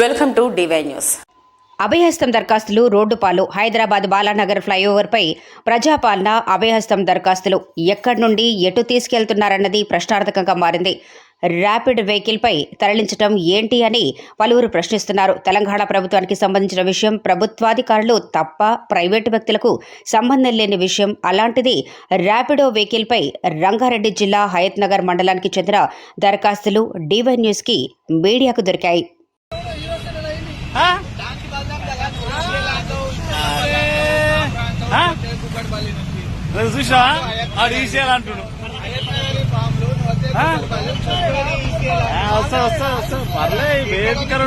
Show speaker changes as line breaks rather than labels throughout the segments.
Welcome to DY news
అభయహస్తం దరఖాస్తులు road పాలు హైదరాబాద్ బాలానగర్ ఫ్లైఓవర్పై ప్రజాపాలన అభయహస్తం దరఖాస్తులు ఎక్కడి నుండి ఎటు తీసుకెళ్తున్నారన్నది ప్రశ్నార్థకంగా మారింది. ర్యాపిడ్ వెహికల్పై తరలించడం ఏంటి అని పలువురు ప్రశ్నిస్తున్నారు. తెలంగాణ ప్రభుత్వానికి సంబంధించిన విషయం ప్రభుత్వాధికారులు తప్ప ప్రైవేటు వ్యక్తులకు సంబంధం లేని విషయం అలాంటిది ర్యాపిడో వెహికల్పై రంగారెడ్డి జిల్లా హయత్ నగర్ మండలానికి చెందిన దరఖాస్తులు డివై న్యూస్కి మీడియాకు దొరికాయి.
నువ్వు చూసావా ఆడు ఈసేయాలి అంటుడు వస్తా వస్తా వస్తా పర్లే వేదికలు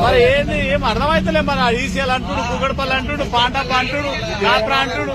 మరి ఏంది ఏం అర్థమైతలే మరి ఆ ఈసేయాలి అంటుడు కుక్కడపల్లి అంటుడు పాండప్ప అంటుడు యాత్ర అంటుడు